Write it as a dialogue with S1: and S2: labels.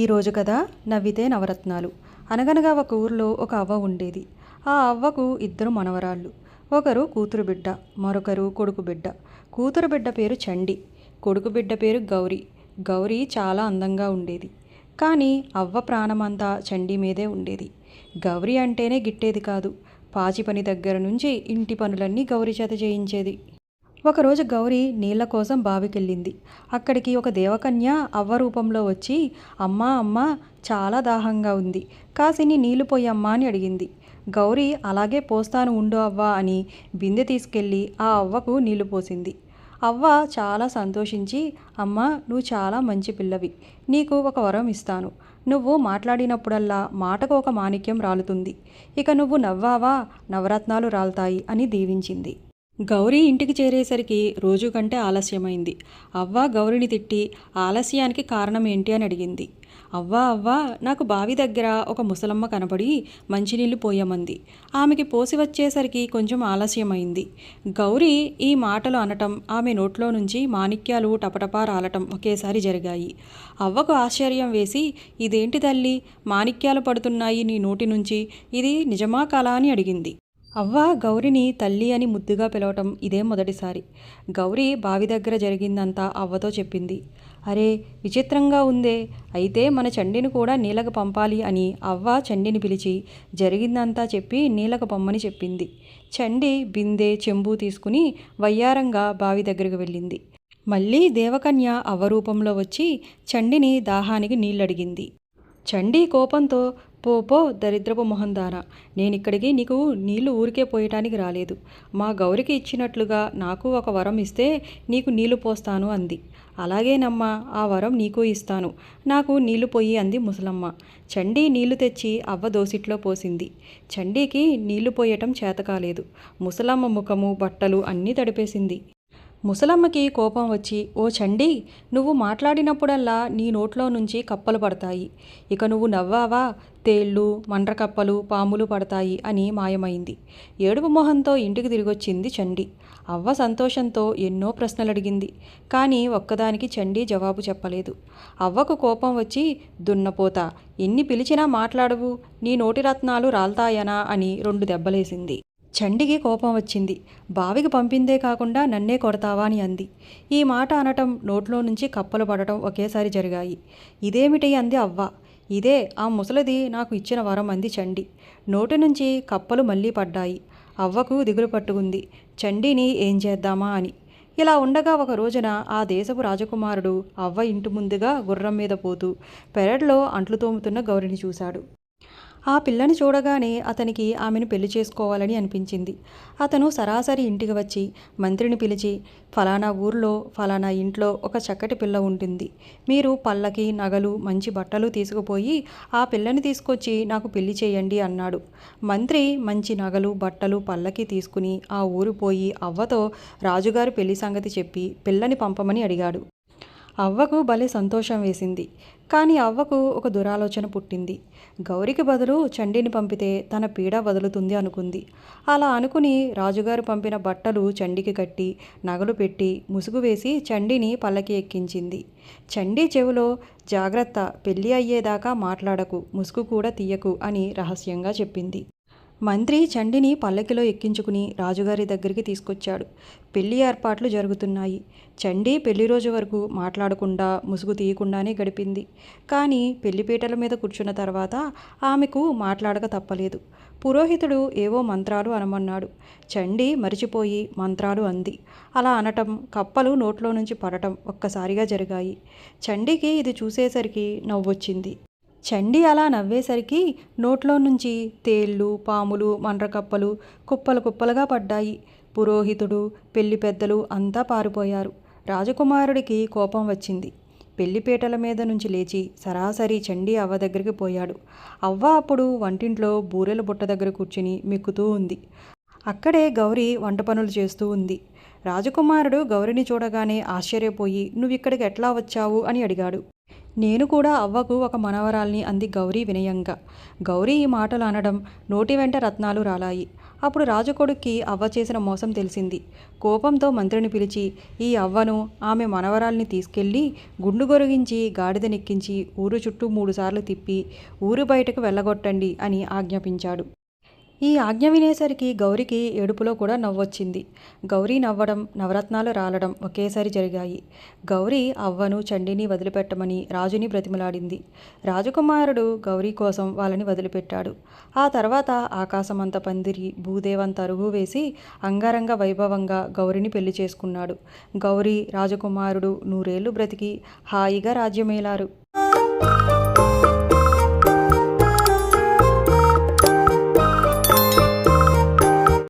S1: ఈరోజు కదా నవ్వితే నవరత్నాలు. అనగనగా ఒక ఊరిలో ఒక అవ్వ ఉండేది. ఆ అవ్వకు ఇద్దరు మనవరాళ్ళు. ఒకరు కూతురు బిడ్డ మరొకరు కొడుకు బిడ్డ. కూతురు బిడ్డ పేరు చండి కొడుకు బిడ్డ పేరు గౌరీ. గౌరీ చాలా అందంగా ఉండేది. కానీ అవ్వ ప్రాణమంతా చండి మీదే ఉండేది. గౌరీ అంటేనే గిట్టేది కాదు. పాచి పని దగ్గర నుంచి ఇంటి పనులన్నీ గౌరీ చేత చేయించేది. ఒకరోజు గౌరీ నీళ్ళ కోసం బావికెళ్ళింది. అక్కడికి ఒక దేవకన్య అవ్వ రూపంలో వచ్చి అమ్మా అమ్మా చాలా దాహంగా ఉంది. కాసిని నీళ్ళు పోయమ్మా అని అడిగింది. గౌరీ అలాగే పోస్తాను ఉండు అవ్వ అని బిందె తీసుకెళ్ళి ఆ అవ్వకు నీళ్ళు పోసింది. అవ్వ చాలా సంతోషించి అమ్మ నువ్వు చాలా మంచి పిల్లవి. నీకు ఒక వరం ఇస్తాను. నువ్వు మాట్లాడినప్పుడల్లా మాటకు ఒక మాణిక్యం రాలుతుంది. ఇక నువ్వు నవ్వావా? నవరత్నాలు రాలుతాయి అని దీవించింది. గౌరీ ఇంటికి చేరేసరికి రోజు కంటే ఆలస్యమైంది. అవ్వ గౌరిని తిట్టి ఆలస్యానికి కారణం ఏంటి అని అడిగింది. అవ్వా అవ్వా నాకు బావి దగ్గర ఒక ముసలమ్మ కనబడి మంచినీళ్ళు పోయమంది. ఆమెకి పోసి వచ్చేసరికి కొంచెం ఆలస్యమైంది. గౌరీ ఈ మాటలు అనటం ఆమె నోట్లో నుంచి మాణిక్యాలు టపటపా రాలటం ఒకేసారి జరిగాయి. అవ్వకు ఆశ్చర్యం వేసి ఇదేంటి తల్లి? మాణిక్యాలు పడుతున్నాయి నీ నోటి నుంచి. ఇది నిజమా కళ అని అడిగింది. అవ్వ గౌరిని తల్లి అని ముద్దుగా పిలవటం ఇదే మొదటిసారి. గౌరీ బావి దగ్గర జరిగిందంతా అవ్వతో చెప్పింది. అరే విచిత్రంగా ఉందే. అయితే మన చండిని కూడా నీళ్ళకు పంపాలి అని అవ్వ చండిని పిలిచి జరిగిందంతా చెప్పి నీళ్ళకు పంపని చెప్పింది. చండి బిందె చెంబు తీసుకుని వయ్యారంగా బావి దగ్గరకు వెళ్ళింది. మళ్ళీ దేవకన్య అవ్వ రూపంలో వచ్చి చండిని దాహానికి నీళ్ళడిగింది. చండీ కోపంతో పో పో దరిద్రపు మొహందాన నేనిక్కడికి నీకు నీళ్ళు ఊరికే పోయటానికి రాలేదు. మా గౌరికి ఇచ్చినట్లుగా నాకు ఒక వరం ఇస్తే నీకు నీళ్ళు పోస్తాను అంది. అలాగేనమ్మా ఆ వరం నీకు ఇస్తాను. నాకు నీళ్ళు పోయి అంది ముసలమ్మ. చండీ నీళ్ళు తెచ్చి అవ్వ దోసిట్లో పోసింది. చండీకి నీళ్ళు పోయటం చేతకాలేదు. ముసలమ్మ ముఖము బట్టలు అన్నీ తడిపేసింది. ముసలమ్మకి కోపం వచ్చి ఓ చండి నువ్వు మాట్లాడినప్పుడల్లా నీ నోట్లో నుంచి కప్పలు పడతాయి. ఇక నువ్వు నవ్వావా? తేళ్ళు మండ్రకప్పలు పాములు పడతాయి అని మాయమైంది. ఏడుపు మొహంతో ఇంటికి తిరిగొచ్చింది చండి. అవ్వ సంతోషంతో ఎన్నో ప్రశ్నలు అడిగింది కానీ ఒక్కదానికి చండి జవాబు చెప్పలేదు. అవ్వకు కోపం వచ్చి దున్నపోత ఎన్ని పిలిచినా మాట్లాడవు. నీ నోటి రత్నాలు రాల్తాయనా? అని రెండు దెబ్బలేసింది. చండికి కోపం వచ్చింది. బావికి పంపిందే కాకుండా నన్నే కొడతావా అని అంది. ఈ మాట అనటం నోట్లో నుంచి కప్పలు పడటం ఒకేసారి జరిగాయి. ఇదేమిటి అంది అవ్వ. ఇదే ఆ ముసలిది నాకు ఇచ్చిన వరం అంది చండి. నోటి నుంచి కప్పలు మళ్ళీ పడ్డాయి. అవ్వకు దిగులు పట్టుకుంది. చండిని ఏం చేద్దామా అని. ఇలా ఉండగా ఒక రోజున ఆ దేశపు రాజకుమారుడు అవ్వ ఇంటి ముందుగా గుర్రం మీద పోతూ పెరట్లో అంట్లు తోముతున్న గౌరిని చూశాడు. ఆ పిల్లని చూడగానే అతనికి ఆమెను పెళ్ళి చేసుకోవాలని అనిపించింది. అతను సరాసరి ఇంటికి వచ్చి మంత్రిని పిలిచి ఫలానా ఊర్లో ఫలానా ఇంట్లో ఒక చక్కటి పిల్ల ఉంటుంది. మీరు పళ్ళకి నగలు మంచి బట్టలు తీసుకుపోయి ఆ పిల్లని తీసుకొచ్చి నాకు పెళ్ళి చేయండి అన్నాడు. మంత్రి మంచి నగలు బట్టలు పళ్ళకి తీసుకుని ఆ ఊరు పోయి అవ్వతో రాజుగారు పెళ్ళి సంగతి చెప్పి పిల్లని పంపమని అడిగాడు. అవ్వకు భలే సంతోషం వేసింది. కానీ అవ్వకు ఒక దురాలోచన పుట్టింది. గౌరికి బదులు చండీని పంపితే తన పీడ వదులుతుంది అనుకుంది. అలా అనుకుని రాజుగారు పంపిన బట్టలు చండికి కట్టి నగలు పెట్టి ముసుగు వేసి చండిని పల్లకి ఎక్కించింది. చండీ చెవిలో జాగ్రత్త పెళ్ళి అయ్యేదాకా మాట్లాడకు ముసుగు కూడా తీయకు అని రహస్యంగా చెప్పింది. మంత్రి చండిని పల్లకిలో ఎక్కించుకుని రాజుగారి దగ్గరికి తీసుకొచ్చాడు. పెళ్ళి ఏర్పాట్లు జరుగుతున్నాయి. చండి పెళ్ళి రోజు వరకు మాట్లాడకుండా ముసుగు తీయకుండానే గడిపింది. కానీ పెళ్ళిపీటల మీద కూర్చున్న తర్వాత ఆమెకు మాట్లాడక తప్పలేదు. పురోహితుడు ఏవో మంత్రాలు అనమన్నాడు. చండి మరిచిపోయి మంత్రాలు అంది. అలా అనటం కప్పలు నోట్లో నుంచి పడటం ఒక్కసారిగా జరిగాయి. చండికి ఇది చూసేసరికి నవ్వొచ్చింది. చండి అలా నవ్వేసరికి నోట్లో నుంచి తేళ్ళు పాములు మండ్రకప్పలు కుప్పలు కుప్పలుగా పడ్డాయి. పురోహితుడు పెళ్ళి పెద్దలు అంతా పారిపోయారు. రాజకుమారుడికి కోపం వచ్చింది. పెళ్ళిపీటల మీద నుంచి లేచి సరాసరి చండీ అవ్వ దగ్గరికి పోయాడు. అవ్వ అప్పుడు వంటింట్లో బూరెల బుట్ట దగ్గర కూర్చుని మిక్కుతూ ఉంది. అక్కడే గౌరీ వంట పనులు చేస్తూ ఉంది. రాజకుమారుడు గౌరిని చూడగానే ఆశ్చర్యపోయి నువ్వు ఇక్కడికి ఎట్లా వచ్చావు? అని అడిగాడు. నేను కూడా అవ్వకు ఒక మనవరాల్ని అంది గౌరీ వినయంగా. గౌరీ ఈ మాటలు అనడం నోటి వెంట రత్నాలు రాలాయి. అప్పుడు రాజకొడుక్కి అవ్వ చేసిన మోసం తెలిసింది. కోపంతో మంత్రిని పిలిచి ఈ అవ్వను ఆమె మనవరాల్ని తీసుకెళ్ళి గుండు గొరిగించి గాడిదనెక్కించి ఊరు చుట్టూ మూడుసార్లు తిప్పి ఊరు బయటకు వెళ్ళగొట్టండి అని ఆజ్ఞాపించాడు. ఈ ఆజ్ఞ వినేసరికి గౌరికి ఏడుపులో కూడా నవ్వొచ్చింది. గౌరీ నవ్వడం నవరత్నాలు రాలడం ఒకేసారి జరిగాయి. గౌరీ అవ్వను చండిని వదిలిపెట్టమని రాజుని బ్రతిమలాడింది. రాజకుమారుడు గౌరీ కోసం వాళ్ళని వదిలిపెట్టాడు. ఆ తర్వాత ఆకాశమంత పందిరి భూదేవంత అరుగు వేసి అంగరంగ వైభవంగా గౌరిని పెళ్ళి చేసుకున్నాడు. గౌరీ రాజకుమారుడు నూరేళ్ళు బ్రతికి హాయిగా రాజ్యమేలారు.